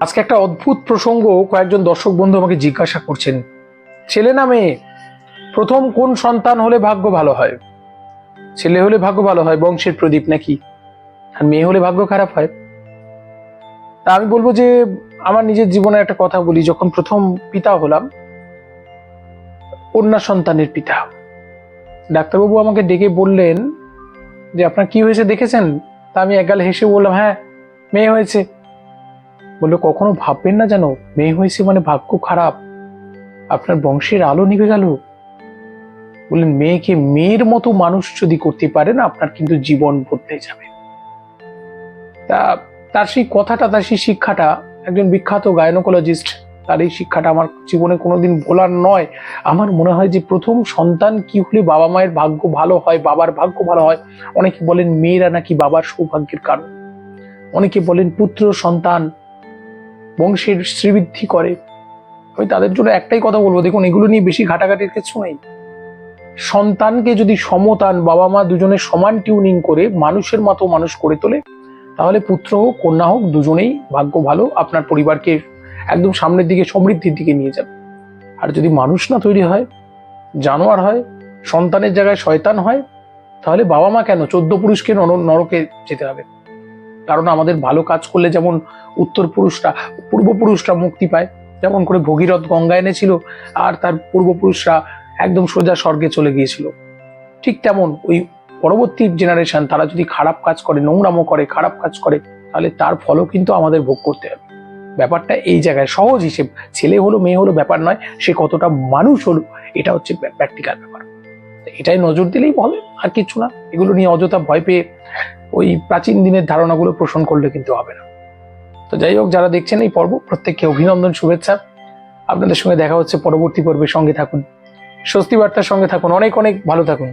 আজকে একটা অদ্ভুত প্রসঙ্গ কয়েকজন দর্শক বন্ধু আমাকে জিজ্ঞাসা করছেন। ছেলে না মেয়ে? প্রথম কোন সন্তান হলে ভাগ্য ভালো হয়? ছেলে হলে ভাগ্য ভালো হয় বংশের প্রদীপ নাকি? আর মেয়ে হলে ভাগ্য খারাপ হয়? তা আমি বলব যে, আমার নিজের জীবনে একটা কথা বলি, যখন প্রথম পিতা হলাম, কন্যা সন্তানের পিতা। ডাক্তারবাবু আমাকে ডেকে বললেন যে, আপনার কি হয়েছে দেখেছেন? তা আমি একগাল হেসে বললাম হ্যাঁ মেয়ে হয়েছে। বলল, কখনো ভাববেন না যেন মেয়ে হয়েছে মানে ভাগ্য খারাপ? আপনার বংশের আলো নিভে গেল। বললেন, মেয়েকে মেয়ের মতো মানুষ যদি করতে পারেন আপনার কিন্তু জীবন বদলে যাবে। তা, তার সেই কথাটা, তার সেই শিক্ষাটা, একজন বিখ্যাত গায়নোকোলজিস্ট, তার এই শিক্ষাটা আমার জীবনে কোনোদিন ভোলার নয়। আমার মনে হয় যে প্রথম সন্তান কি হলে বাবা মায়ের ভাগ্য ভালো হয়, বাবার ভাগ্য ভালো হয়? অনেকে বলেন, মেয়েরা নাকি বাবার সৌভাগ্যের কারণ। অনেকে বলেন, পুত্র সন্তান বংশের শ্রীবৃদ্ধি করে। আমি তাদের জন্য একটাই কথা বলব, দেখুন, এগুলো নিয়ে বেশি ঘাটাঘাটির কিছু নেই। সন্তানকে যদি সমতান বাবা মা দুজনে সমান টিউনিং করে মানুষের মতো মানুষ করে তোলে, তাহলে পুত্র হোক, কন্যা হোক, দুজনেই ভাগ্য ভালো, আপনার পরিবারকে একদম সামনের দিকে, সমৃদ্ধির দিকে নিয়ে যাবে। আর যদি মানুষ না তৈরি হয়, জানোয়ার হয়, সন্তানের জায়গায় শয়তান হয়, তাহলে বাবা মা কেন? চোদ্দ পুরুষকে নর- নরকে যেতে হবে। কারণ আমাদের ভালো কাজ করলে যেমন উত্তর পুরুষরা পূর্বপুরুষরা মুক্তি পায়, যেমন করে ভগীরথ গঙ্গা এনেছিল আর তার পূর্বপুরুষরা একদম সোজা স্বর্গে চলে গিয়েছিল। ঠিক তেমন ওই পরবর্তী জেনারেশন তারা যদি খারাপ কাজ করে, নোংরামো করে, খারাপ কাজ করে, তাহলে তার ফলও কিন্তু আমাদের ভোগ করতে হবে। ব্যাপারটা এই জায়গায় সহজ হিসেব, ছেলে হলো, মেয়ে হলো ব্যাপার নয়, সে কতটা মানুষ হলো, এটা হচ্ছে প্র্যাকটিক্যাল ব্যাপার। এটাই নজর দিলেই হবে আর কিছু না, এগুলো নিয়ে অযথা ভয় পেয়ে ওই প্রাচীন দিনের ধারণাগুলো পোষণ করলে কিন্তু হবে না। তো যাই হোক, যারা দেখছেন এই পর্ব, প্রত্যেককে অভিনন্দন, শুভেচ্ছা। আপনাদের সঙ্গে দেখা হচ্ছে পরবর্তী পর্বে সঙ্গে থাকুন। স্বস্তি বার্তার সঙ্গে থাকুন। অনেক অনেক ভালো থাকুন।